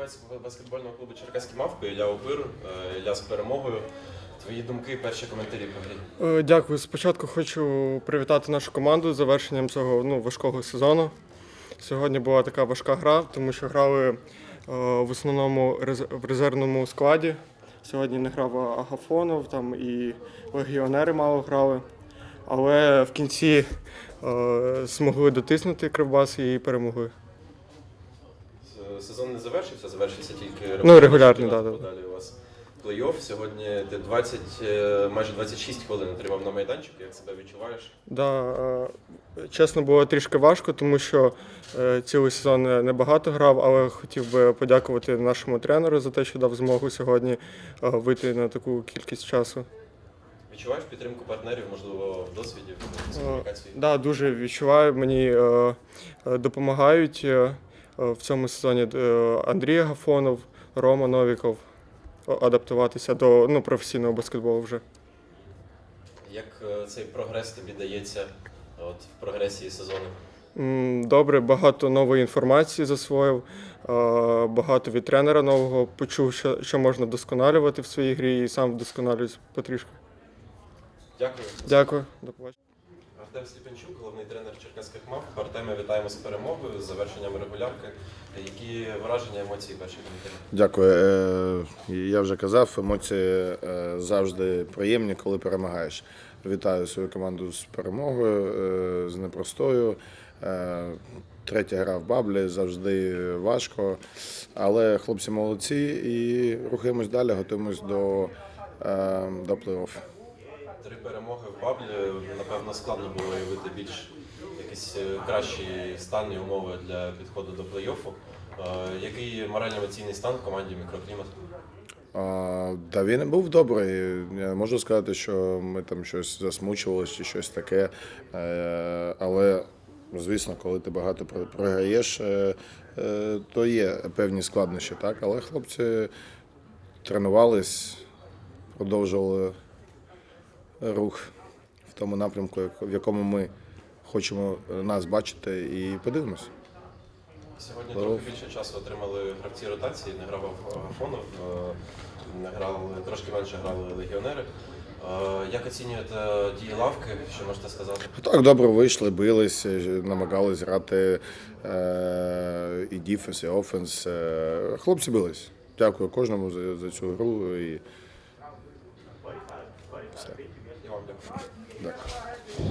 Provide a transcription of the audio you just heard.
гравець баскетбольного клубу Черкаські мавпи Ілля Опир. Е, Ілля з перемогою. Твої думки, перші коментарі по грі. Е, Дякую. Спочатку хочу привітати нашу команду з завершенням цього ну, важкого сезону. Сьогодні була така важка гра, тому що грали е, в основному в резервному складі. Сьогодні не грав Агафонов, там і легіонери мало грали. Але в кінці е, змогли дотиснути Кривбас і перемогли. Сезон не завершився, завершився тільки Ну, регулярний, да, да. Далі у вас плей-офф. Сьогодні ти 20, е, майже 26 хвилин отримав на майданчику. Як себе відчуваєш? Да, е, чесно, було трішки важко, тому що е, цілий сезон не- небагато грав, але хотів би подякувати нашому тренеру за те, що дав змогу сьогодні вийти на таку кількість часу. Відчуваєш підтримку партнерів, можливо, в досвіді, в комунікації? Да, дуже відчуваю. Мені е, допомагають в цьому сезоні е, Андрій Гафонов, Рома Новіков е, адаптуватися до ну, професійного баскетболу вже. Як е, цей прогрес тобі дається от, в прогресії сезону? Добре, багато нової інформації засвоїв, е, багато від тренера нового почув, що, можна вдосконалювати в своїй грі і сам вдосконалююсь потрішки. Дякую. Дякую, до побачення. Артем Сліпенчук, головний тренер Черкаських мав. Артеме, вітаємо з перемогою, з завершенням регулярки. Які враження, емоції перші коментарі? Дякую. Е, Я вже казав, емоції е, завжди приємні, коли перемагаєш. Вітаю свою команду з перемогою, е, з непростою. Третя гра в баблі завжди важко. Але хлопці молодці і рухаємось далі, готуємось до, до плей-офф. Три перемоги в Баблі. Напевно, складно було уявити більш якісь е, кращі стан і умови для підходу до плей-оффу. Е, Який морально-емоційний стан в команді мікроклімат? А, Та він був добрий. Я можу сказати, що ми там щось засмучувалися чи щось таке. Е, Але, звісно, коли ти багато про- програєш, то є певні складнощі, так. Але хлопці тренувались, продовжували рух в тому напрямку, в якому ми хочемо нас бачити, і подивимось. Сьогодні Здоров. трохи більше часу отримали гравці ротації, не грав Агафонов, е, не грали, трошки менше грали легіонери. Е, Як оцінюєте дії лавки? Що можете сказати? Так, добре вийшли, бились, е, намагались грати е, і діфенс, і офенс. Е, Хлопці бились. Дякую кожному за, за цю гру. І... D'accord.